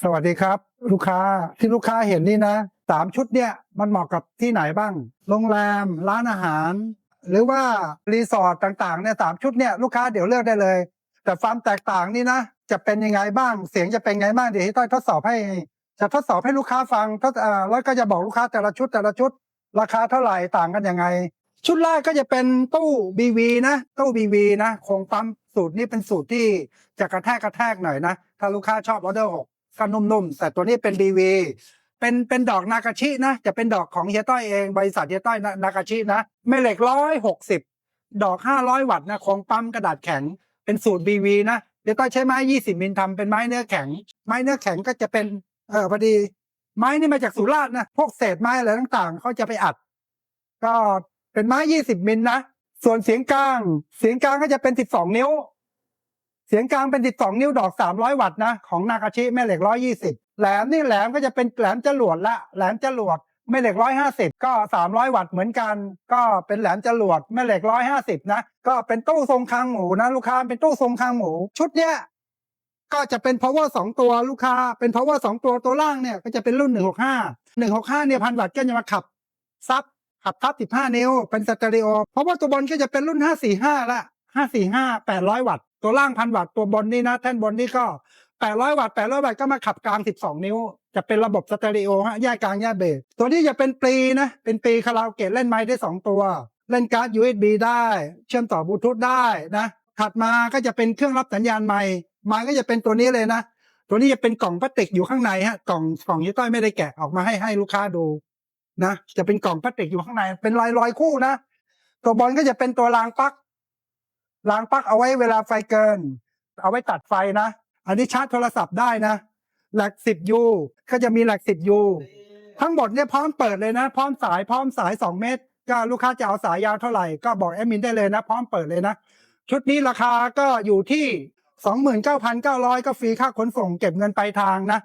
สวัสดีครับ ลูกค้าที่ลูกค้าเห็นนี่นะสามชุดเนี่ยมันเหมาะกับที่ไหนบ้าง โรงแรม ร้านอาหาร หรือว่ารีสอร์ทต่างๆเนี่ยสามชุดเนี่ยลูกค้าเดี๋ยวเลือกได้เลย แต่ความแตกต่างนี่นะ จะเป็นยังไงบ้าง เสียงจะเป็นไงบ้างเดี๋ยวให้ต้อยทดสอบให้ จะทดสอบให้ลูกค้าฟังทดแล้วก็จะบอกลูกค้าแต่ละชุดแต่ละชุด ราคาเท่าไหร่ต่างกันยังไง ชุดแรกก็จะเป็นตู้ BV นะตู้ BV นะโครงปั๊มสูตรนี้เป็นสูตรที่จะกระแทกกระแทกหน่อยนะถ้าลูกค้าชอบออเดอร์หก ก็นุ่มๆ แต่ตัวนี้เป็น BV เป็นเป็นดอกนากาชินะ จะเป็นดอกของเฮียต้อยเอง บริษัทเฮียต้อยนากาชินะแม่เหล็กร้อยหกสิบดอกห้าร้อยวัตต์นะโครงปั๊มกระดาษแข็ง เป็นสูตร BV นะเฮียต้อยใช้ไม้ยี่สิบมิลทำเป็นไม้เนื้อแข็ง ไม้เนื้อแข็งก็จะเป็นเออพอดี ไม้นี่มาจากสุราษฎร์นะพวกเศษไม้อะไรต่างๆเขาจะไปอัด ก็เป็นไม้ยี่สิบมิลนะส่วนเสียงกลาง เสียงกลางก็จะเป็นสิบสองนิ้ว สียงกลางเป็นสิบสองนิ้วดอกสามร้อยวัตต์นะ ของนากาชิแม่เหล็กร้อยยี่สิบแหลมนี่แหลมก็จะเป็นแหลมจรวดละ แหลมจรวดแม่เหล็กร้อยห้าสิบก็สามร้อยวัตต์เหมือนกัน ก็เป็นแหลมจรวดแม่เหล็กร้อยห้าสิบนะ ก็เป็นตู้ทรงคางหมูนะ ลูกค้าเป็นตู้ทรงคางหมู ชุดเนี้ยก็จะเป็น power สองตัวลูกค้า เป็น power สองตัวตัวล่างเนี่ยก็จะเป็นรุ่นหนึ่งหกห้าหนึ่งหกห้าเนี่ยพันวัตต์ก็จะมาขับซับขับทับสิบห้านิ้วเป็นสเตอริโอเพราะว่าตัวบนก็จะเป็นรุ่นห้าสี่ห้าละ ห้าสี่ห้าแปดร้อยวัตต์ ตัวล่างพันวัตต์ ตัวบนนี่นะ แท่นบนนี่ก็แปดร้อยวัตต์แปดร้อยวัตต์ก็มาขับกลางสิบสองนิ้ว จะเป็นระบบสเตอริโอฮะแยกกลางแยกเบส ตัวนี้จะเป็นปรีนะ เป็นปรีคาราโอเกะเล่นไม้ได้สองตัว เล่นการ์ด USB ได้ เชื่อมต่อบลูทูธได้นะ ถัดมาก็จะเป็นเครื่องรับสัญญาณไมค์ไมค์ก็จะเป็นตัวนี้เลยนะ ตัวนี้จะเป็นกล่องพลาสติกอยู่ข้างในฮะ กล่องกล่องยี่ต้อยไม่ได้แกะออกมาให้ให้ลูกค้าดูนะ จะเป็นกล่องพลาสติกอยู่ข้างใน เป็นรอยรอยคู่นะ ตัวบอลก็จะเป็นตัวรางปลั๊ก รางปลั๊กเอาไว้เวลาไฟเกิน เอาไว้ตัดไฟนะ อันนี้ชาร์จโทรศัพท์ได้นะแหลกสิบยูก็จะมีแหลกสิบยูทั้งหมดเนี่ยพร้อมเปิดเลยนะ พร้อมสายพร้อมสายสองเมตร ก็ลูกค้าจะเอาสายยาวเท่าไหร่ก็บอกแอดมินได้เลยนะ พร้อมเปิดเลยนะ ชุดนี้ราคาก็อยู่ที่สองหมื่นเก้าพันเก้าร้อยก็ฟรีค่าขนส่งเก็บเงินปลายทางนะ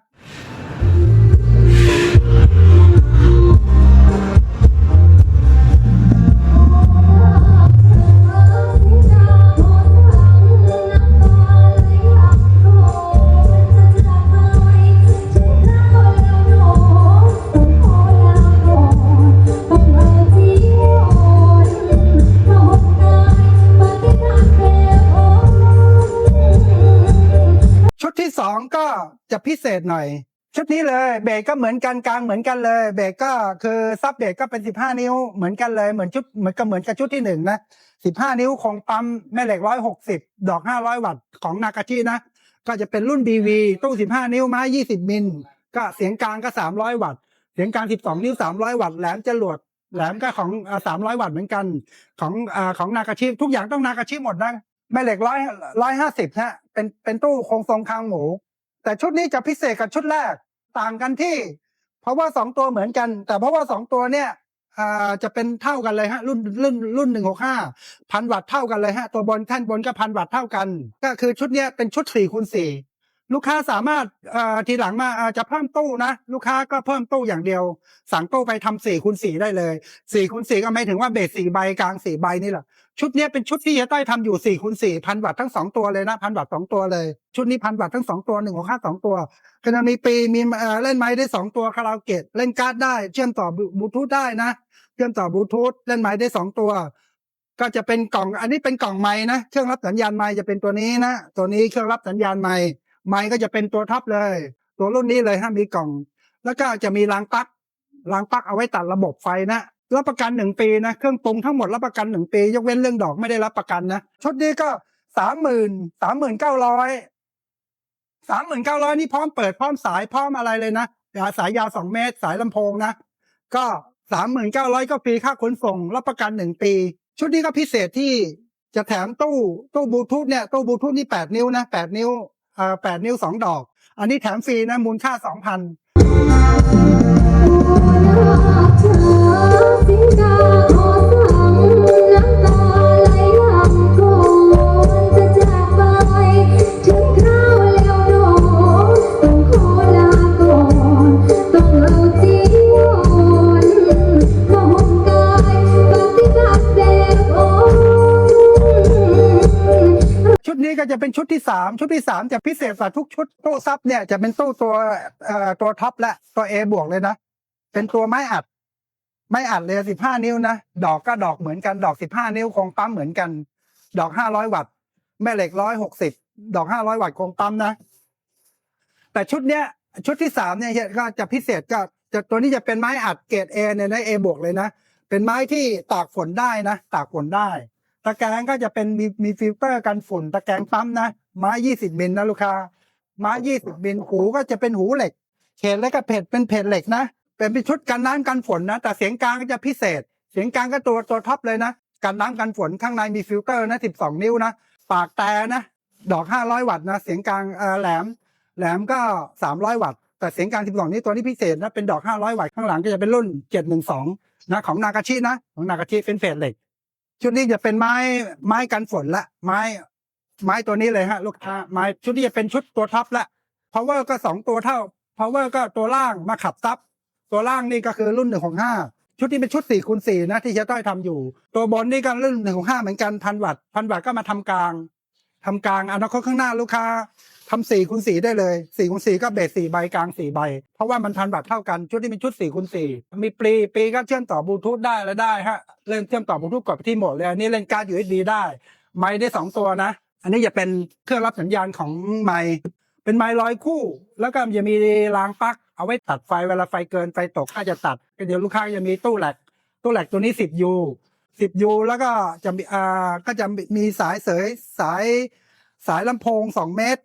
จะพิเศษหน่อย ชุดนี้เลยเบรกก็เหมือนกันกลางเหมือนกันเลยเบรกก็คือซับเบรกก็เป็นสิบห้านิ้วเหมือนกันเลยเหมือนชุดเหมือนกับเหมือนกับชุดที่หนึ่งนะสิบห้านิ้วของปั๊มแม่เหล็กร้อยหกสิบดอกห้าร้อยวัตต์ของนากาชินะ ก็จะเป็นรุ่น BV ตู้สิบห้านิ้วไม้ยี่สิบมิลก็เสียงกลางก็สามร้อยวัตต์เสียงกลางสิบสองนิ้วสามร้อยวัตต์แหลมจรวดแหลมก็ของสามร้อยวัตต์เหมือนกันของอของนากาชิทุกอย่างต้องนากาชิหมดนะแม่เหล็กร้อยร้อยห้าสิบฮะเป็นเป็นตู้โครงทรงคางหมู แต่ชุดนี้จะพิเศษกับชุดแรกต่างกันที่ เพราะว่าสองตัวเหมือนกัน แต่เพราะว่าสองตัวเนี่ยจะเป็นเท่ากันเลยฮะรุ่นรุ่นรุ่นหนึ่งหกห้าพันวัตต์เท่ากันเลยฮะตัวบนแท่นบนก็พันวัตต์เท่ากัน ก็คือชุดนี้เป็นชุดสี่คูณสี่ ลูกค้าสามารถทีหลังมาจะเพิ่มตู้นะ ลูกค้าก็เพิ่มตู้อย่างเดียว สั่งตู้ไปทำสี่คูณสี่ได้เลยสี่คูณสี่ก็ไม่ถึงว่าเบสสี่ใบกลางสี่ใบนี่แหละชุดนี้เป็นชุดที่เฮียต้อยทำอยู่สี่คูณสี่พันวัตต์ทั้งสองตัวเลยนะพันวัตต์สองตัวเลย ชุดนี้พันวัตต์ทั้งสองตัวหนึ่งหกห้าสองตัวก็จะมีปีมีเอ่อเล่นไม้ได้สองตัวคาราโอเกะเล่นการ์ดได้ เชื่อมต่อบลูทูธได้นะเชื่อมต่อบลูทูธเล่นไม้ได้สองตัวก็จะเป็นกล่องอันนี้เป็นกล่องไม้นะเครื่องรับสัญญาณไม้จะเป็นตัวนี้นะตัวนี้เครื่องรับสัญญาณไม้ ไม้ก็จะเป็นตัวท็อปเลย ตัวรุ่นนี้เลยฮะมีกล่อง แล้วก็จะมีรางปลั๊กรางปลั๊กเอาไว้ตัดระบบไฟนะรับประกันหนึ่งปีนะเครื่องปรุงทั้งหมดรับประกันหนึ่งปี ยกเว้นเรื่องดอกไม่ได้รับประกันนะชุดนี้ก็สามหมื่นสามหมื่นเก้าร้อยสามหมื่นเก้าร้อยนี่พร้อมเปิดพร้อมสายพร้อมอะไรเลยนะสายยาวสองเมตร สายลำโพงนะก็สามหมื่นเก้าร้อยก็ฟรีค่าขนส่ง รับประกันหนึ่งปี ชุดนี้ก็พิเศษที่จะแถมตู้ตู้บลูทูธเนี่ยตู้บลูทูธนี่แปดนิ้วนะแปดนิ้ว แปดนิ้วสองดอก อันนี้แถมฟรีนะมูลค่าสองพัน จะเป็นชุดที่สามชุดที่สามจะพิเศษกว่าทุกชุดตู้ซับเนี่ยจะเป็นตู้ตัวเอ่อตัวท็อปและตัว A บวกเลยนะ เป็นตัวไม้อัด ไม้อัดเลยสิบห้านิ้วนะ ดอกก็ดอกเหมือนกันดอกสิบห้านิ้วคงปั๊มเหมือนกัน ดอกห้าร้อยวัตต์แม่เหล็กร้อยหกสิบดอกห้าร้อยวัตต์คงปั๊มนะ แต่ชุดเนี้ย ชุดที่สามเนี่ยก็จะพิเศษก็จะตัวนี้จะเป็นไม้อัดเกรดเอเนี่ยนะเอบวกเลยนะ เป็นไม้ที่ตากฝนได้นะ ตากฝนได้ ตะแกรงก็จะเป็นมีมีฟิลเตอร์กันฝุ่น ตะแกรงปั๊มนะไม้ยี่สิบมิลนะลูกค้าไม้ยี่สิบมิลหูก็จะเป็นหูเหล็กเขตแล้วก็เพจเป็นเพจเหล็กนะ เป็นเป็นชุดกันน้ำกันฝนนะ แต่เสียงกลางก็จะพิเศษ เสียงกลางก็ตัวตัวท็อปเลยนะกันน้ำกันฝนข้างในมีฟิลเตอร์นะสิบสองนิ้วนะปากแต่นะดอกห้าร้อยวัตต์นะเสียงกลางแหลม แหลมก็สามร้อยวัตต์แต่เสียงกลางสิบสองนี้ตัวนี้พิเศษนะเป็นดอกห้าร้อยวัตต์ข้างหลังก็จะเป็นรุ่นเจ็ดหนึ่งสองนะของนากาชินะของนากาชิเป็นเฟสเหล็ก ชุดนี้จะเป็นไม้ไม้กันฝนละ ไม้ ไม้ตัวนี้เลยฮะ ลูกค้าไม้ชุดนี้จะเป็นชุดตัวท็อปละ power ก็สองตัวเท่า power ก็ตัวล่างมาขับซับตัวล่างนี่ก็คือรุ่นหนึ่งของห้าชุดนี้เป็นชุดสี่คูณสี่นะที่เชต้อยทำอยู่ ตัวบนนี่ก็รุ่นหนึ่งของห้าเหมือนกันพันวัตต์พันวัตต์ก็มาทำกลางทำกลางอนาคตข้างหน้าลูกค้า ทำสี่คูณสี่ได้เลยสี่คูณสี่ก็เบสสี่ใบกลางสี่ใบ เพราะว่ามันพันวัตต์เท่ากันชุดนี้เป็นชุดสี่คูณสี่มีปรีปรีก็เชื่อมต่อบลูทูธได้แล้วได้ฮะเล่นเชื่อมต่อบลูทูธกดไปที่โหมดเลยอันนี้เล่นการ์ด USB ได้ไม้ได้สองตัวนะ อันนี้จะเป็นเครื่องรับสัญญาณของไม้เป็นไม้ร้อยคู่ แล้วก็จะมีรางปลั๊กเอาไว้ตัดไฟเวลาไฟเกินไฟตกก็จะตัดก็เดี๋ยวลูกค้าจะมีตู้แหลกตู้แหลกตัวนี้สิบยูสิบยูแล้วก็จะมีอ่าก็จะมีสายเสยสายสายลำโพงสองเมตร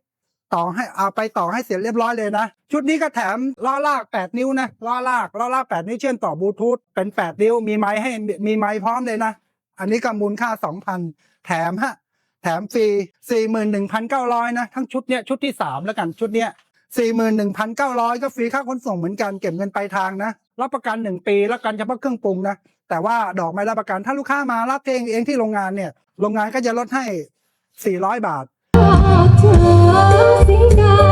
ต่อให้เอาไปต่อให้เสร็จเรียบร้อยเลยนะ ชุดนี้ก็แถมล้อลากแปดนิ้วนะล้อลากล้อลากแปดนิ้วเชื่อมต่อบลูทูธเป็นแปดนิ้วมีไม้ให้มีไม้พร้อมเลยนะ อันนี้ก็มูลค่าสองพันแถมฮะแถมฟรีสี่หมื่นหนึ่งพันเก้าร้อยนะ ทั้งชุดเนี้ยชุดที่สามแล้วกันชุดเนี้ยสี่หมื่นหนึ่งพันเก้าร้อยก็ฟรีค่าขนส่งเหมือนกันเก็บเงินปลายทางนะ รับประกันหนึ่งปีรับประกันเฉพาะเครื่องปรุงนะ แต่ว่าดอกไม่รับประกันถ้าลูกค้ามารับเองเองที่โรงงานเนี่ยโรงงานก็จะลดให้สี่ร้อยบาท สีดา